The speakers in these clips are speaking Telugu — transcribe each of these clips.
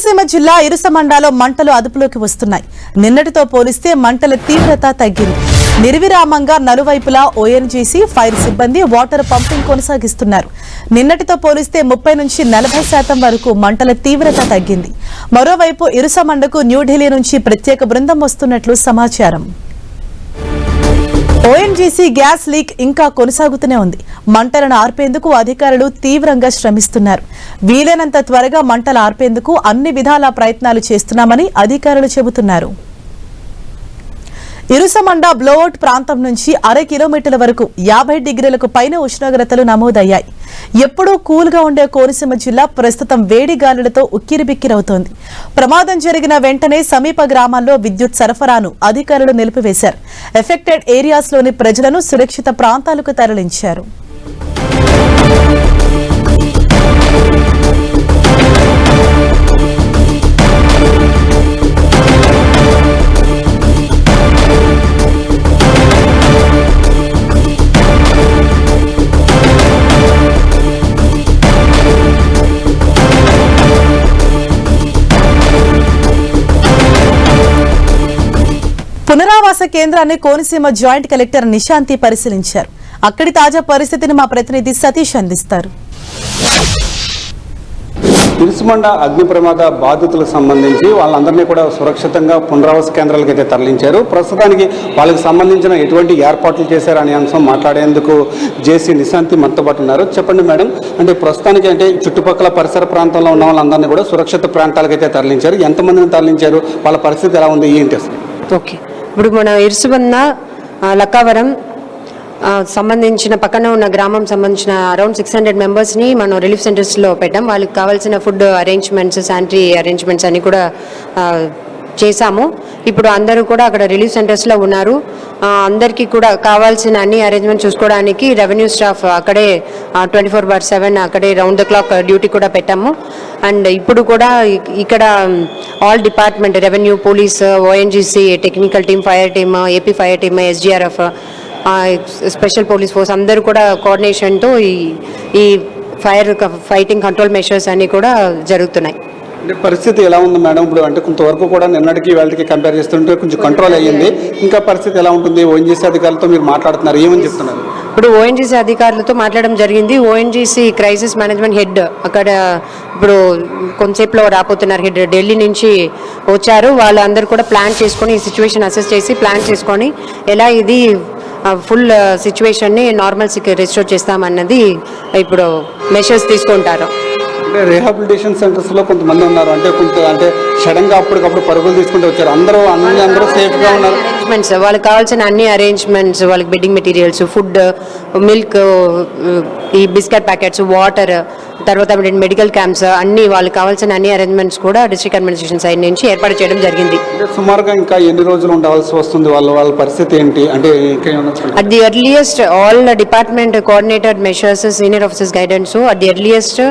కోనసీమ జిల్లా ఇరుసమండాలో మంటలు అదుపులోకి వస్తున్నాయి. నిన్నటితో పోలిస్తే మంటల తీవ్రత తగ్గింది. నిర్విరామంగా నలువైపులా ఓఎన్జీసీ ఫైర్ సిబ్బంది వాటర్ పంపింగ్ కొనసాగిస్తున్నారు. నిన్నటితో పోలిస్తే ముప్పై నుంచి నలభై శాతం వరకు మంటల తీవ్రత తగ్గింది. మరోవైపు ఇరుసమండకు న్యూఢిల్లీ నుంచి ప్రత్యేక బృందం వస్తున్నట్లు సమాచారం. ఓఎన్జీసీ గ్యాస్ లీక్ ఇంకా కొనసాగుతూనే ఉంది. మంటలను ఆర్పేందుకు అధికారులు తీవ్రంగా శ్రమిస్తున్నారు. వీలైనంత త్వరగా మంటలు ఆర్పేందుకు అన్ని విధాల ప్రయత్నాలు చేస్తున్నామని అధికారులు చెబుతున్నారు. ఇరుసమండ బ్లోఅవుట్ ప్రాంతం నుంచి అర కిలోమీటర్ల వరకు యాభై డిగ్రీలకు పైన ఉష్ణోగ్రతలు నమోదయ్యాయి. ఎప్పుడూ కూల్గా ఉండే కోనసీమ జిల్లా ప్రస్తుతం వేడి గాలులతో ఉక్కిరిబిక్కిరవుతోంది. ప్రమాదం జరిగిన వెంటనే సమీప గ్రామాల్లో విద్యుత్ సరఫరాను అధికారులు నిలిపివేశారు. ఎఫెక్టెడ్ ఏరియాస్లోని ప్రజలను సురక్షిత ప్రాంతాలకు తరలించారు. కేంద్రాన్ని కోనసీమ జాయింట్ కలెక్టర్ నిశాంతి పరిశీలించారు. అక్కడి తాజా పరిస్థితిని మా ప్రతినిధి సతీష్ అందిస్తారు. ఇరుసుమండ అగ్ని ప్రమాద బాధితులకు సంబంధించి వాళ్ళందరినీ కూడా సురక్షితంగా పునరావాస కేంద్రాలకు అయితే తరలించారు. ప్రస్తుతానికి వాళ్ళకి సంబంధించిన ఎటువంటి ఏర్పాట్లు చేశారు అనే అంశం మాట్లాడేందుకు జేసీ నిశాంతి మనతో పాటు ఉన్నారు. చెప్పండి మేడం అంటే ప్రస్తుతానికి అంటే చుట్టుపక్కల పరిసర ప్రాంతంలో ఉన్న వాళ్ళందరినీ కూడా సురక్షిత ప్రాంతాలకు అయితే తరలించారు. ఎంతమందిని తరలించారు? వాళ్ళ పరిస్థితి ఎలా ఉంది? ఏంటి అసలు? ఓకే. ఇప్పుడు మన ఇరుసుబంద లక్కవరం సంబంధించిన పక్కన ఉన్న గ్రామం సంబంధించిన అరౌండ్ సిక్స్ హండ్రెడ్ మెంబర్స్ని మనం రిలీఫ్ సెంటర్స్లో పెట్టాం. వాళ్ళకి కావాల్సిన ఫుడ్ అరేంజ్మెంట్స్ శానిటరీ అరేంజ్మెంట్స్ అన్నీ కూడా చేశాము. ఇప్పుడు అందరూ కూడా అక్కడ రిలీఫ్ సెంటర్స్లో ఉన్నారు. అందరికీ కూడా కావాల్సిన అన్ని అరేంజ్మెంట్ చూసుకోవడానికి రెవెన్యూ స్టాఫ్ అక్కడే ట్వంటీ ఫోర్ బార్ సెవెన్ అక్కడే రౌండ్ ద క్లాక్ డ్యూటీ కూడా పెట్టాము. అండ్ ఇప్పుడు కూడా ఇక్కడ all department revenue police ONGC technical team fire team AP fire team SDRF special police force అందరూ కూడా కోఆర్డినేషన్తో ఈ ఈ ఫైర్ ఫైటింగ్ కంట్రోల్ మెషర్స్ అన్నీ కూడా జరుగుతున్నాయి. అంటే పరిస్థితి ఎలా ఉంది మేడం? ఇప్పుడు అంటే కొంతవరకు కూడా నిన్నటికి వాళ్ళకి కంపేర్ చేస్తుంటే కొంచెం కంట్రోల్ అయ్యింది. ఇంకా పరిస్థితి ఎలా ఉంటుంది? ఓఎన్జీసీ అధికారులతో మీరు మాట్లాడుతున్నారు. ఏమని చెప్తున్నారు? ఇప్పుడు ఓఎన్జీసీ అధికారులతో మాట్లాడడం జరిగింది. ఓఎన్జీసీ క్రైసిస్ మేనేజ్మెంట్ హెడ్ అక్కడ ఇప్పుడు కొంతసేపులో రాబోతున్నారు. హెడ్ ఢిల్లీ నుంచి వచ్చారు. వాళ్ళందరూ కూడా ప్లాన్ చేసుకొని ఈ సిచ్యువేషన్ అసెస్ చేసి ప్లాన్ చేసుకొని ఎలా ఇది ఫుల్ సిచ్యువేషన్ని నార్మల్సీకి రెస్టోర్ చేస్తామన్నది ఇప్పుడు మెషర్స్ తీసుకుంటారు. అంటే రీహాబిలిటేషన్ సెంటర్స్లో కొంతమంది ఉన్నారు. అంటే కొంత అంటే సడన్గా అప్పటికప్పుడు పరుగులు తీసుకుంటూ వచ్చారు. అందరూ అన్ని అందరూ సేఫ్గా ఉన్నారు. అరేంజ్మెంట్స్ వాళ్ళకి కావాల్సిన అన్ని అరేంజ్మెంట్స్ వాళ్ళకి బెడ్డింగ్ మెటీరియల్స్ ఫుడ్ మిల్క్ ఈ బిస్కెట్ ప్యాకెట్స్ వాటర్ తర్వాత మెడికల్ క్యాంప్స్ అన్ని వాళ్ళకి కావాల్సిన అన్ని అరేంజ్మెంట్స్ కూడా డిస్ట్రిక్ట్ అడ్మినిస్ట్రేషన్ సైడ్ నుంచి ఏర్పాటు చేయడం జరిగింది సుమారుగా ఇంకా ఎన్ని రోజులు ఉండవలసి వస్తుంది వాళ్ళ వాళ్ళ పరిస్థితి ఏంటి అంటే. At the earliest all department coordinated measures senior officers guidance at the earliest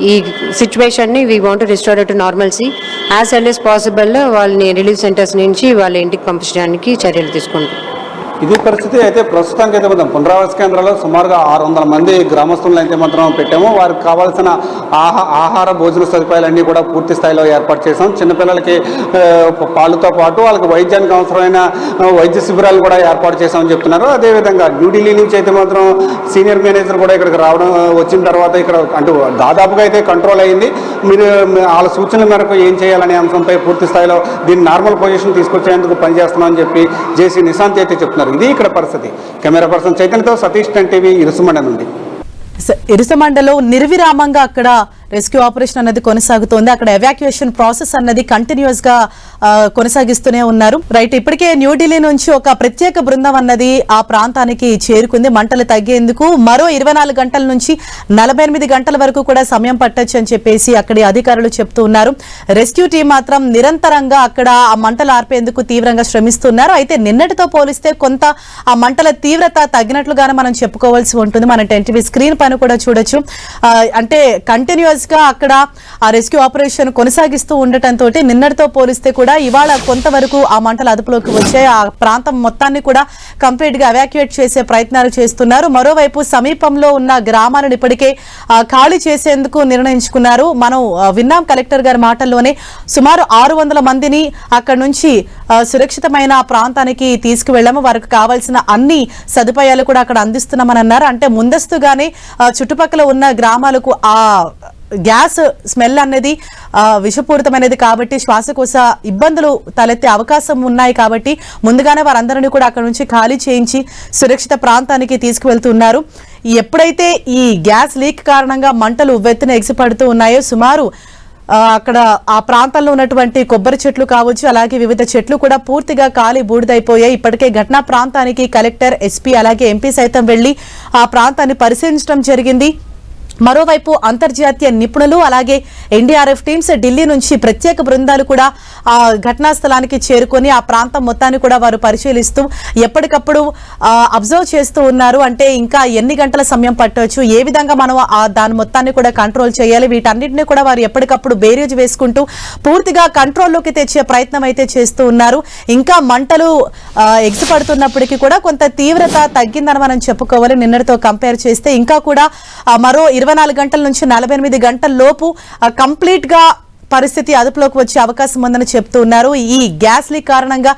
ఈ సిచ్యువేషన్ని we want restore to normalcy. As early as possible వాళ్ళని రిలీఫ్ సెంటర్స్ నుంచి వాళ్ళ ఇంటికి పంపించడానికి చర్యలు తీసుకుంటాం. ఇది పరిస్థితి అయితే ప్రస్తుతానికి అయితే మాత్రం పునరావాస కేంద్రాల్లో సుమారుగా ఆరు వందల మంది గ్రామస్తులను అయితే మాత్రం పెట్టాము. వారికి కావాల్సిన ఆహా ఆహార భోజన సదుపాయాలన్నీ కూడా పూర్తి స్థాయిలో ఏర్పాటు చేసాం చిన్నపిల్లలకి పాలుతో పాటు వాళ్ళకి వైద్యానికి అవసరమైన వైద్య శిబిరాలు కూడా ఏర్పాటు చేశామని చెప్తున్నారు. అదేవిధంగా న్యూఢిల్లీ నుంచి అయితే మాత్రం సీనియర్ మేనేజర్ కూడా ఇక్కడికి రావడం వచ్చిన తర్వాత ఇక్కడ అంటే దాదాపుగా అయితే కంట్రోల్ అయింది. మీరు వాళ్ళ సూచనల మేరకు ఏం చేయాలనే అంశంపై పూర్తి స్థాయిలో దీన్ని నార్మల్ పొజిషన్ తీసుకొచ్చేందుకు పనిచేస్తున్నామని చెప్పి జేసీ నిశాంత్ అయితే చెప్తున్నారు. ఇది ఇక్కడ పరిస్థితి. కెమెరా పర్సన్ చైతన్యతో సతీష్ టెన్ టీవీ ఇరుసుమండ నుండి ఇరుసమండలో నిర్విరామంగా అక్కడ రెస్క్యూ ఆపరేషన్ అన్నది కొనసాగుతోంది. అక్కడ ఎవాక్యుయేషన్ ప్రాసెస్ అన్నది కంటిన్యూస్గా కొనసాగిస్తూనే ఉన్నారు. రైట్ ఇప్పటికే న్యూఢిల్లీ నుంచి ఒక ప్రత్యేక బృందం అన్నది ఆ ప్రాంతానికి చేరుకుంది. మంటలు తగ్గేందుకు మరో ఇరవై నాలుగు గంటల నుంచి నలభై ఎనిమిది గంటల వరకు కూడా సమయం పట్టొచ్చు అని చెప్పేసి అక్కడి అధికారులు చెప్తూ ఉన్నారు. రెస్క్యూ టీం మాత్రం నిరంతరంగా అక్కడ ఆ మంటలు ఆర్పేందుకు తీవ్రంగా శ్రమిస్తున్నారు. అయితే నిన్నటితో పోలిస్తే కొంత ఆ మంటల తీవ్రత తగ్గినట్లుగానే మనం చెప్పుకోవాల్సి ఉంటుంది. మన టెన్ స్క్రీన్ పైన కూడా చూడొచ్చు. అంటే కంటిన్యూస్ గా అక్కడ ఆ రెస్క్యూ ఆపరేషన్ కొనసాగిస్తూ ఉండటంతో నిన్నటితో పోలిస్తే కూడా ఇవాళ కొంతవరకు ఆ మంటలు అదుపులోకి వచ్చాయి. ఆ ప్రాంతం మొత్తాన్ని కూడా కంప్లీట్గా అవాక్యుయేట్ చేసే ప్రయత్నాలు చేస్తున్నారు. మరోవైపు సమీపంలో ఉన్న గ్రామాలను ఇప్పటికే ఖాళీ చేసేందుకు నిర్ణయించుకున్నారు. మనం విన్నాం కలెక్టర్ గారి మాటల్లోనే సుమారు ఆరు వందల మందిని అక్కడ నుంచి సురక్షితమైన ప్రాంతానికి తీసుకువెళ్ళాము. వారికి కావాల్సిన అన్ని సదుపాయాలు కూడా అక్కడ అందిస్తున్నామని అన్నారు. అంటే ముందస్తుగానే చుట్టుపక్కల ఉన్న గ్రామాలకు ఆ గ్యాస్ స్మెల్ అనేది విషపూరితమైనది కాబట్టి శ్వాసకోశ ఇబ్బందులు తలెత్తే అవకాశం ఉన్నాయి కాబట్టి ముందుగానే వారందరినీ కూడా అక్కడ నుంచి ఖాళీ చేయించి సురక్షిత ప్రాంతానికి తీసుకువెళ్తున్నారు. ఎప్పుడైతే ఈ గ్యాస్ లీక్ కారణంగా మంటలు ఉవ్వెత్తున ఎగిసిపడుతూ ఉన్నాయో సుమారు అక్కడ ఆ ప్రాంతంలో ఉన్నటువంటి కొబ్బరి చెట్లు కావచ్చు అలాగే వివిధ చెట్లు కూడా పూర్తిగా కాలి బూడిదైపోయాయి. ఇప్పటికే ఘటనా ప్రాంతానికి కలెక్టర్ ఎస్పీ అలాగే ఎంపీ సైతం వెళ్ళి ఆ ప్రాంతాన్ని పరిశీలించడం జరిగింది. మరోవైపు అంతర్జాతీయ నిపుణులు అలాగే ఎన్డీఆర్ఎఫ్ టీమ్స్ ఢిల్లీ నుంచి ప్రత్యేక బృందాలు కూడా ఆ ఘటనా స్థలానికి చేరుకొని ఆ ప్రాంతం మొత్తాన్ని కూడా వారు పరిశీలిస్తూ ఎప్పటికప్పుడు అబ్జర్వ్ చేస్తూ ఉన్నారు. అంటే ఇంకా ఎన్ని గంటల సమయం పట్టవచ్చు ఏ విధంగా మనం ఆ దాని మొత్తాన్ని కూడా కంట్రోల్ చేయాలి? వీటన్నిటిని కూడా వారు ఎప్పటికప్పుడు బేరీజ్ వేసుకుంటూ పూర్తిగా కంట్రోల్లోకి తెచ్చే ప్రయత్నం అయితే చేస్తూ ఉన్నారు. ఇంకా మంటలు ఆ, కూడా కొంత తీవ్రత తగ్గిందని మనం చెప్పుకోవాలి. నిన్నటితో కంపేర్ చేస్తే ఇంకా కూడా మరో ఇరవై నాలుగు గంటల నుంచి నలభై ఎనిమిది గంటల లోపు కంప్లీట్గా పరిస్థితి అదుపులోకి వచ్చే అవకాశం ఉందని చెప్తూ ఉన్నారు. ఈ గ్యాస్ లీక్ కారణంగా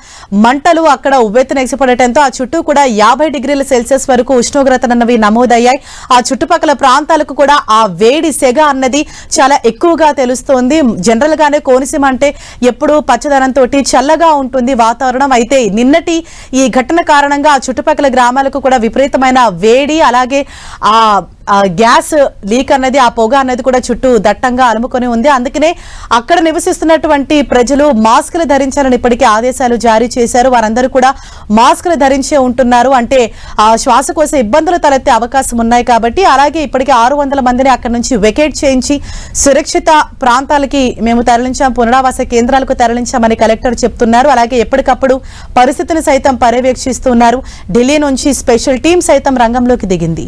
మంటలు అక్కడ ఉవ్వెత్తున ఎగిసిపడటంతో ఆ చుట్టూ కూడా యాభై డిగ్రీల సెల్సియస్ వరకు ఉష్ణోగ్రతలన్నవి నమోదయ్యాయి. ఆ చుట్టుపక్కల ప్రాంతాలకు కూడా ఆ వేడి సెగ అన్నది చాలా ఎక్కువగా తెలుస్తోంది. జనరల్ గానే కోనసీమ అంటే ఎప్పుడూ పచ్చదనంతో చల్లగా ఉంటుంది వాతావరణం. అయితే నిన్నటి ఈ ఘటన కారణంగా ఆ చుట్టుపక్కల గ్రామాలకు కూడా విపరీతమైన వేడి అలాగే ఆ ఆ గ్యాస్ లీక్ అన్నది ఆ పొగ అన్నది కూడా చుట్టూ దట్టంగా అలుముకొని ఉంది. అందుకనే అక్కడ నివసిస్తున్నటువంటి ప్రజలు మాస్కులు ధరించాలని ఇప్పటికే ఆదేశాలు జారీ చేశారు. వారందరూ కూడా మాస్కులు ధరించే ఉంటున్నారు. అంటే ఆ శ్వాసకోశ ఇబ్బందులు తలెత్తే అవకాశం ఉన్నాయి కాబట్టి అలాగే ఇప్పటికే ఆరు వందల మందిని అక్కడ నుంచి వెకేట్ చేయించి సురక్షిత ప్రాంతాలకి మేము తరలించాం. పునరావాస కేంద్రాలకు తరలించామని కలెక్టర్ చెప్తున్నారు. అలాగే ఎప్పటికప్పుడు పరిస్థితిని సైతం పర్యవేక్షిస్తున్నారు. ఢిల్లీ నుంచి స్పెషల్ టీం సైతం రంగంలోకి దిగింది.